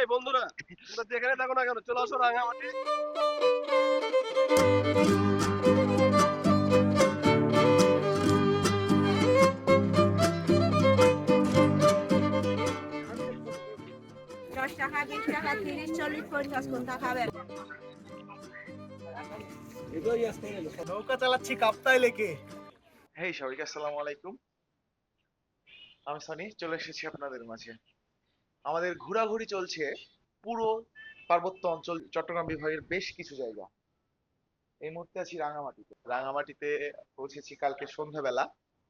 এই বন্ধুরা তোমরা যেখানে থাকো না কেন চলে আসো রাঙামাটি। দশ টাকা বিশ টাকা তিরিশ চল্লিশ পঞ্চাশ কোনটা খাবেন নৌকা চালাচ্ছি কাপ্তাই লেকে। হেই সবাইকে আসসালামু আলাইকুম। আমি সানি চলে এসেছি আপনাদের মাঝে। আমাদের ঘোরাঘুরি চলছে পুরো পার্বত্য অঞ্চল, চট্টগ্রাম বিভাগের বেশ কিছু জায়গা। এই মুহূর্তে আছি রাঙামাটিতে। রাঙামাটিতে পৌঁছেছি কালকে সন্ধ্যাবেলা।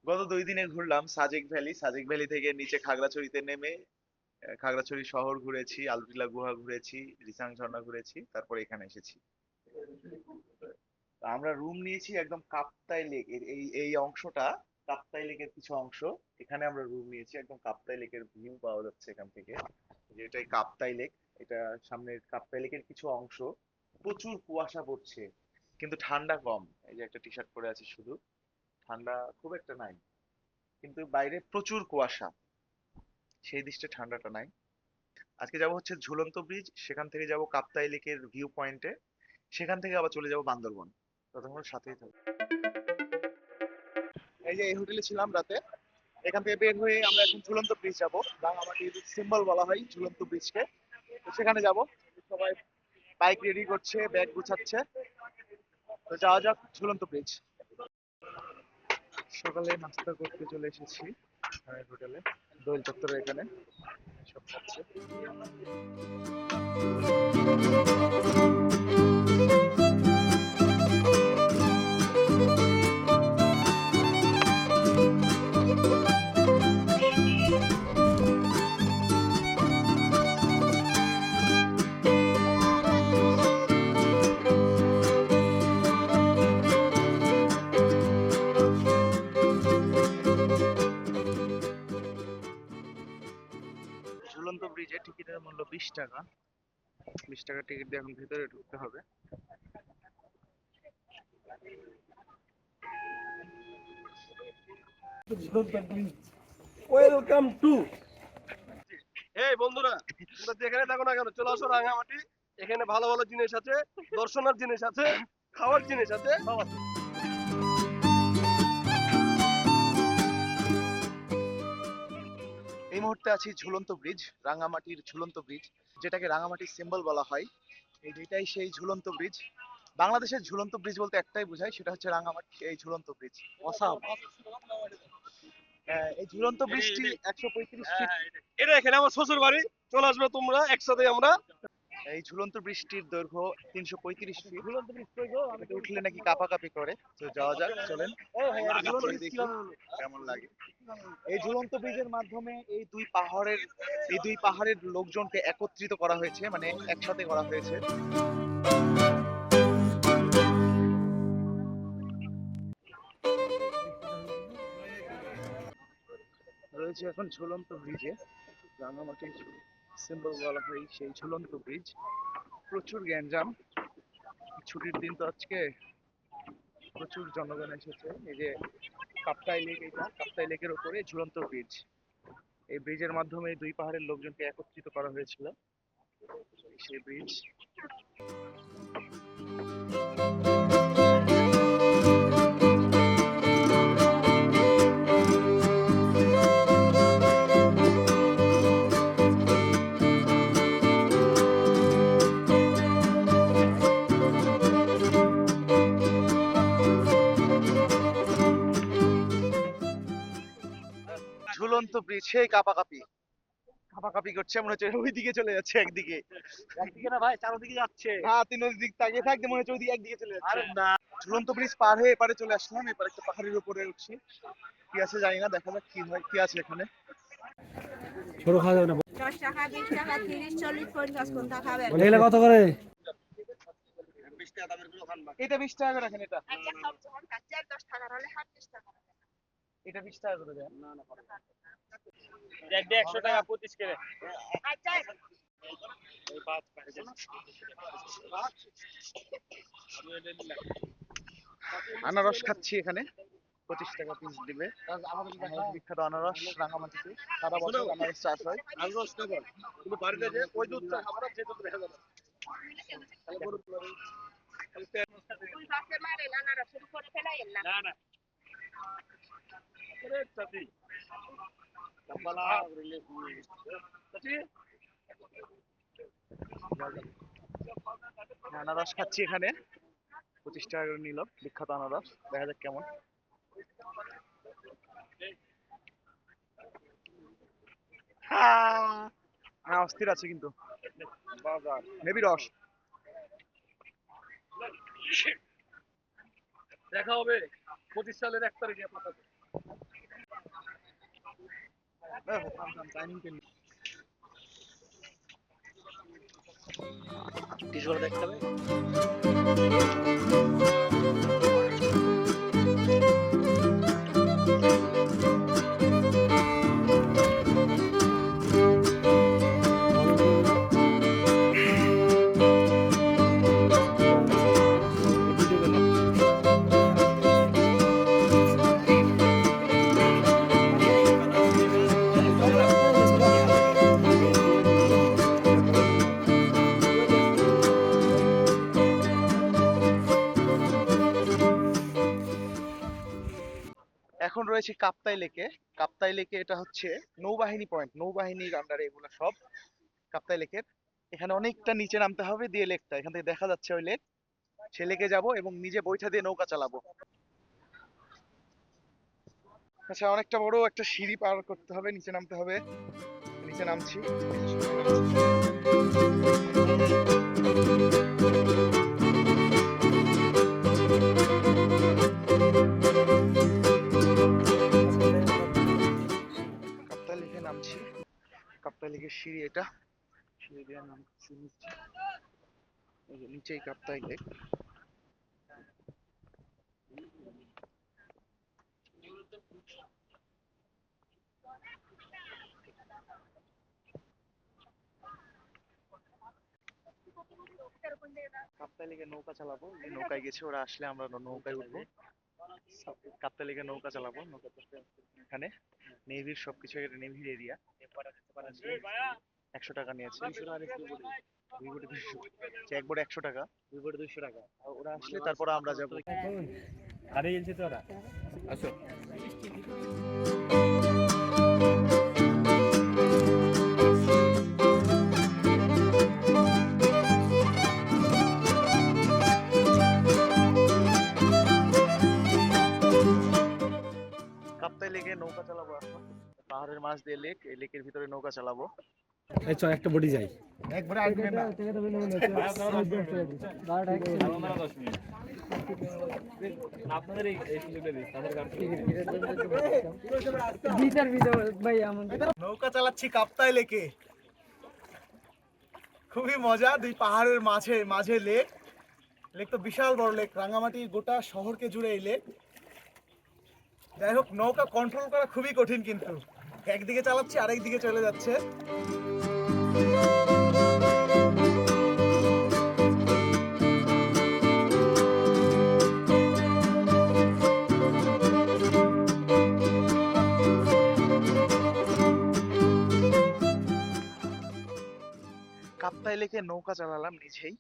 গত দুই দিনে ঘুরলাম সাজেক ভ্যালি। সাজেক ভ্যালি থেকে নিচে খাগড়াছড়িতে নেমে খাগড়াছড়ি শহর ঘুরেছি আলটিলা গুহা ঘুরেছি, রিসাং ঝর্ণা ঘুরেছি, তারপর এখানে এসেছি। আমরা রুম নিয়েছি একদম কাপ্তাই লেক এই এই অংশটা। কাপ্তাই লেকের কিছু অংশ। এখানে আমরা রুম নিয়েছি, একদম কাপ্তাই লেকের ভিউ পাওয়া যাচ্ছে এখান থেকে। যেটাই কাপ্তাই লেক এটা সামনের কাপ্তাই লেকের কিছু অংশ। প্রচুর কুয়াশা পড়ছে, কিন্তু ঠান্ডা কম। এই যে একটা টি শার্ট পরে আছি শুধু। ঠান্ডা খুব একটা নাই, কিন্তু বাইরে প্রচুর কুয়াশা। সেই দৃষ্টে ঠান্ডাটা নাই। আজকে যাব হচ্ছে ঝুলন্ত ব্রিজ সেখান থেকে যাব কাপ্তাই লেকের ভিউ পয়েন্টে সেখান থেকে আবার চলে যাব বান্দরবন। ততক্ষণ সাথেই থাকো। এই যে এই হোটেলে ছিলাম রাতে, এখান থেকে বের হয়ে আমরা এখন ঝুলন্ত ব্রিজ যাব। রাঙামাটির সিম্বল বলা হয় ঝুলন্ত ব্রিজকে তো সেখানে যাব। সবাই বাইক রেডি করছে ব্যাগ গুছাচ্ছে। তো যাওয়া যাক ঝুলন্ত ব্রিজ সকালে নাস্তা করতে চলে এসেছি হোটেলে দোয়েল চত্বরের এখানে। সব খাচ্ছে। ঝুলন্ত ব্রিজে টিকিটের মূল্য বিশ টাকা। বিশ টাকা টিকিট দিয়ে এখন ভিতরে ঢুকতে হবে। ওয়েলকাম টু এই বন্ধুরা তোমরা যেখানে থাকো না কেন চলে আসো রাঙামাটি। এখানে ভালো ভালো জিনিস আছে দর্শনার জিনিস আছে খাওয়ার জিনিস আছে সব আছে। এই মুহূর্তে আছি ঝুলন্ত ব্রিজ রাঙামাটির ঝুলন্ত ব্রিজ যেটাকে রাঙামাটির সিম্বল বলা হয়। এই এটাই সেই ঝুলন্ত ব্রিজ। বাংলাদেশের ঝুলন্ত ব্রিজ বলতে একটাই বোঝায় সেটা হচ্ছে রাঙামাটি এই ঝুলন্ত ব্রিজ। অসাম। এই ঝুলন্ত ব্রিজটি একশো পঁয়ত্রিশ ফিট এটা। এখানে আমার শ্বশুর বাড়ি চলে আসবে তোমরা একসাথে আমরা। এই ঝুলন্ত বৃষ্টির দৈর্ঘ্য তিনশো পঁয়ত্রিশ ফিট ঝুলন্ত বৃষ্টি উঠলে নাকি কাঁপাকাঁপি করে? তো যাওয়া যাক চলেন। কেমন লাগে? এই ঝুলন্ত ব্রিজের মাধ্যমে এই দুই পাহাড়ের এই দুই পাহাড়ের লোকজনকে একত্রিত করা হয়েছে মানে একসাথে করা হয়েছে। রয়েছে এখন ঝুলন্ত ব্রিজে। রাঙামাটির সিম্বল বলা হয় সেই ঝুলন্ত ব্রিজ প্রচুর গ্যাঞ্জাম। ছুটির দিন তো আজকে প্রচুর জনগণ এসেছে। এই যে কাপ্তাই লেক এটা কাপ্তাই লেকের ওপরে ঝুলন্ত ব্রিজ এই ব্রিজের মাধ্যমে দুই পাহাড়ের লোকজনকে একত্রিত করা হয়েছিল। সেই ব্রিজ ঝুলন্ত ব্রিজ সেই কাপাকাপি। কাপাকাপি করছে মনে হচ্ছে ওইদিকে চলে যাচ্ছে একদিকে। একদিকে না ভাই চারদিকে যাচ্ছে। হ্যাঁ তিন দিক তাকিয়ে থাকতে মনে হচ্ছে ওইদিকে একদিকে চলে যাচ্ছে। আরে না। ঝুলন্ত ব্রিজ পার হয়ে এপারে চলে আসলাম এপারে একটা পাহাড়ের উপরে উঠছি। কি আছে জানি না দেখা যাক কি হয় কি আছে এখানে। ছোট খাওয়া যাবে না? দশ টাকা বিশ টাকা তিরিশ চল্লিশ পঞ্চাশ কোনটা খাবেন এগুলা কত করে? এটা বিশ টাকা করে রাখেন এটা। আচ্ছা সব যখন কাছে আর দশ টাকার হলে হাত বিশ টাকা। এটা বিশ টাকা করে দেন। একশো টাকা পঁচিশ করে আচ্ছা আনারস খাচ্ছি এখানে। পঁচিশ টাকা পিস দিবে। আমাদের বিখ্যাত আনারস রাঙামাটিতে। সারা বছর আনারস চাষ হয়। আনারস কিন্তু বাড়িতে যে ওই দুধটা খাব যে দুধ করে ফেলাইয়েন না না। আনারস খাচ্ছি এখানে। পঁচিশ টাকা নিল বিখ্যাত আনারস। দেখা যাক কেমন। হ্যাঁ, অস্থির আছে কিন্তু। মেবি রস। দেখা হবে। পঁচিশ সালের এক তারিখে সাথে। টিসুগুলো দেখতে হবে এখন রয়েছে কাপ্তাই লেকে। কাপ্তাই লেকে এটা হচ্ছে নৌবাহিনী পয়েন্ট নৌবাহিনীর আন্ডারে এগুলো সব কাপ্তাই লেকের। এখানে অনেকটা নিচে নামতে হবে দিয়ে লেকটা, এখান থেকে দেখা যাচ্ছে ওই লেক। সে লেকে যাব এবং নিজে বৈঠা দিয়ে নৌকা চালাবো। আচ্ছা অনেকটা বড় একটা সিঁড়ি পার করতে হবে, নিচে নামতে হবে। নিচে নামছি। লেকের সিঁড়ি এটা। সিঁড়ি দিয়ে এই যে নিচেই কাপ্তাই লেক। কাপ্তাই লেকে নৌকা চালাবো। নৌকায় গেছে, ওরা আসলে আমরা নৌকায় উঠবো। কাপ্তাই নৌকা চালাবো নৌকা এখানে। নেভির সবকিছু নেভির এরিয়া একশো টাকা নিয়েছে। দুই বোটে দুইশো আচ্ছা, এক বোটে একশো টাকা। দুই বোটে দুইশো টাকা। আর ওরা আসলে তারপরে আমরা যাব। আরে গেছি তো ওরা। আসো। মাছ দিয়ে লেক এই লেকের ভিতরে নৌকা চালাবো। এই চল একটা বডি যাই। একবারে আসবে না আপনাদের এই এই সুযোগটা দিই তাদের কাছে। নৌকা চালাচ্ছি কাপ্তাই লেকে। খুবই মজা দুই পাহাড়ের মাঝে মাঝে লেক। লেক তো বিশাল বড় লেক রাঙামাটির গোটা শহরকে জুড়ে এই লেক। যাই হোক নৌকা কন্ট্রোল করা খুবই কঠিন কিন্তু। একদিকে চালাচ্ছি আরেক দিকে চলে যাচ্ছে। কাপ্তাই লেকে নৌকা চালালাম নিজেই।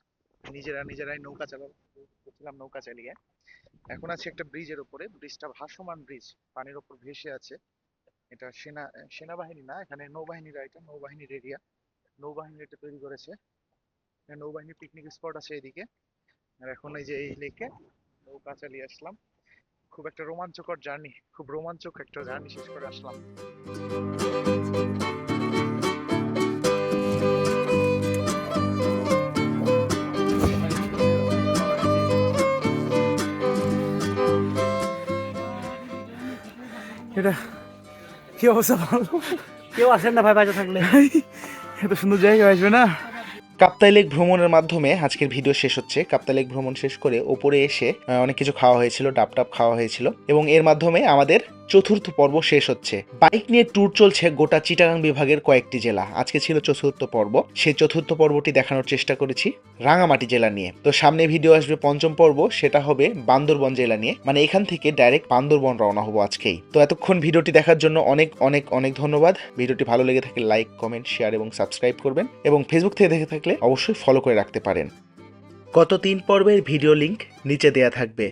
নিজেরা নিজেরাই নৌকা চালালাম নৌকা চালিয়ে। এখন আছে একটা ব্রিজের উপরে। ব্রিজটা ভাসমান ব্রিজ। পানির উপর ভেসে আছে। এটা সেনা, সেনাবাহিনী না, এখানে নৌবাহিনীরা এটা নৌবাহিনীর এরিয়া নৌবাহিনী এটা তৈরি করেছে। এখানে নৌবাহিনীর পিকনিক স্পট আছে এদিকে। আর এখন এই যে এই লেকে নৌকা চালিয়ে আসলাম। খুব একটা রোমাঞ্চকর জার্নি, খুব রোমাঞ্চক একটা জার্নি শেষ করে আসলাম। এটা কি অবস্থা ভালো কেউ আসেন না ভাই বাইরে থাকলে। এত সুন্দর জায়গা আসবে না? কাপ্তাই লেক ভ্রমণের মাধ্যমে আজকের ভিডিও শেষ হচ্ছে। কাপ্তাই লেক ভ্রমণ শেষ করে ওপরে এসে অনেক কিছু খাওয়া হয়েছিল ডাব টাব খাওয়া হয়েছিল। এবং এর মাধ্যমে আমাদের চতুর্থ পর্ব শেষ হচ্ছে। বাইক নিয়ে ট্যুর চলছে গোটা চিটাগাং বিভাগের কয়েকটি জেলা। আজকে ছিল চতুর্থ পর্ব। সেই চতুর্থ পর্বটি দেখানোর চেষ্টা করেছি রাঙামাটি জেলা নিয়ে। তো সামনে ভিডিও আসবে পঞ্চম পর্ব। সেটা হবে বান্দরবন জেলা নিয়ে। মানে এখান থেকে ডাইরেক্ট বান্দরবন রওনা হব আজকেই। তো এতক্ষণ ভিডিওটি দেখার জন্য অনেক অনেক অনেক ধন্যবাদ। ভিডিওটি ভালো লেগে থাকলে লাইক কমেন্ট শেয়ার এবং সাবস্ক্রাইব করবেন। এবং ফেসবুক থেকে দেখে থাকলে অবশ্যই ফলো করে রাখতে পারেন। গত তিন পর্বের ভিডিও লিংক নিচে দেয়া থাকবে।